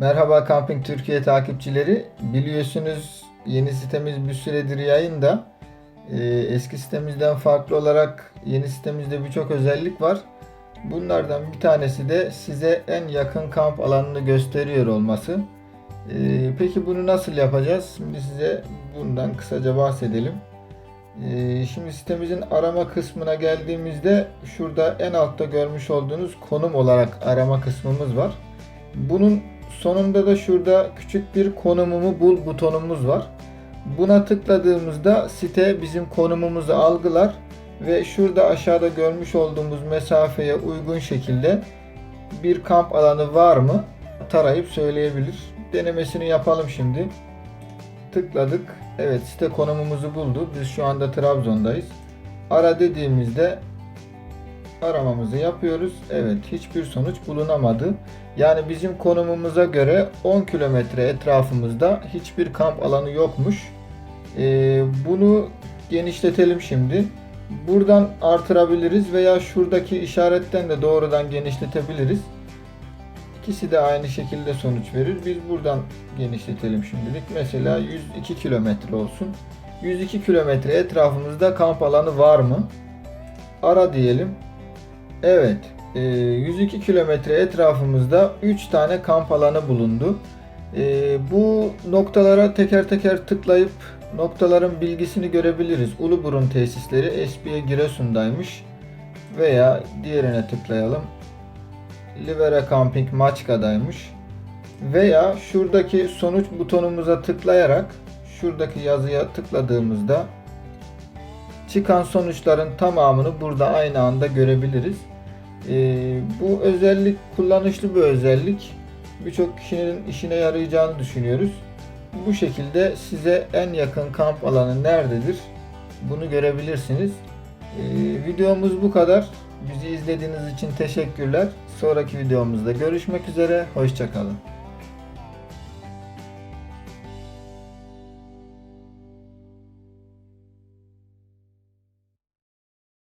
Merhaba Camping Türkiye takipçileri. Biliyorsunuz yeni sitemiz bir süredir yayında. Ee, eski sitemizden farklı olarak yeni sitemizde birçok özellik var. Bunlardan bir tanesi de size en yakın kamp alanını gösteriyor olması. Ee, peki bunu nasıl yapacağız? Şimdi size bundan kısaca bahsedelim. Ee, şimdi sitemizin arama kısmına geldiğimizde şurada en altta görmüş olduğunuz konum olarak arama kısmımız var. Bunun sonunda da şurada küçük bir konumumu bul butonumuz var. Buna tıkladığımızda site bizim konumumuzu algılar ve şurada aşağıda görmüş olduğumuz mesafeye uygun şekilde bir kamp alanı var mı tarayıp söyleyebilir. Denemesini yapalım şimdi. Tıkladık. Evet site konumumuzu buldu. Biz şu anda Trabzon'dayız. Ara dediğimizde aramamızı yapıyoruz. Evet hiçbir sonuç bulunamadı. Yani bizim konumumuza göre 10 kilometre etrafımızda hiçbir kamp alanı yokmuş. Ee, bunu genişletelim şimdi. Buradan artırabiliriz veya şuradaki işaretten de doğrudan genişletebiliriz. İkisi de aynı şekilde sonuç verir. Biz buradan genişletelim şimdilik. Mesela 102 kilometre olsun. 102 kilometre etrafımızda kamp alanı var mı? Ara diyelim. Evet. e, 102 kilometre etrafımızda 3 tane kamp alanı bulundu. E, bu noktalara teker teker tıklayıp noktaların bilgisini görebiliriz. Uluburun tesisleri SBA Giresun'daymış. Veya diğerine tıklayalım. Livera Camping Maçka'daymış. Veya şuradaki sonuç butonumuza tıklayarak şuradaki yazıya tıkladığımızda çıkan sonuçların tamamını burada aynı anda görebiliriz. Ee, bu özellik kullanışlı bir özellik. Birçok kişinin işine yarayacağını düşünüyoruz. Bu şekilde size en yakın kamp alanı nerededir bunu görebilirsiniz. Ee, videomuz bu kadar. Bizi izlediğiniz için teşekkürler. Sonraki videomuzda görüşmek üzere. Hoşçakalın.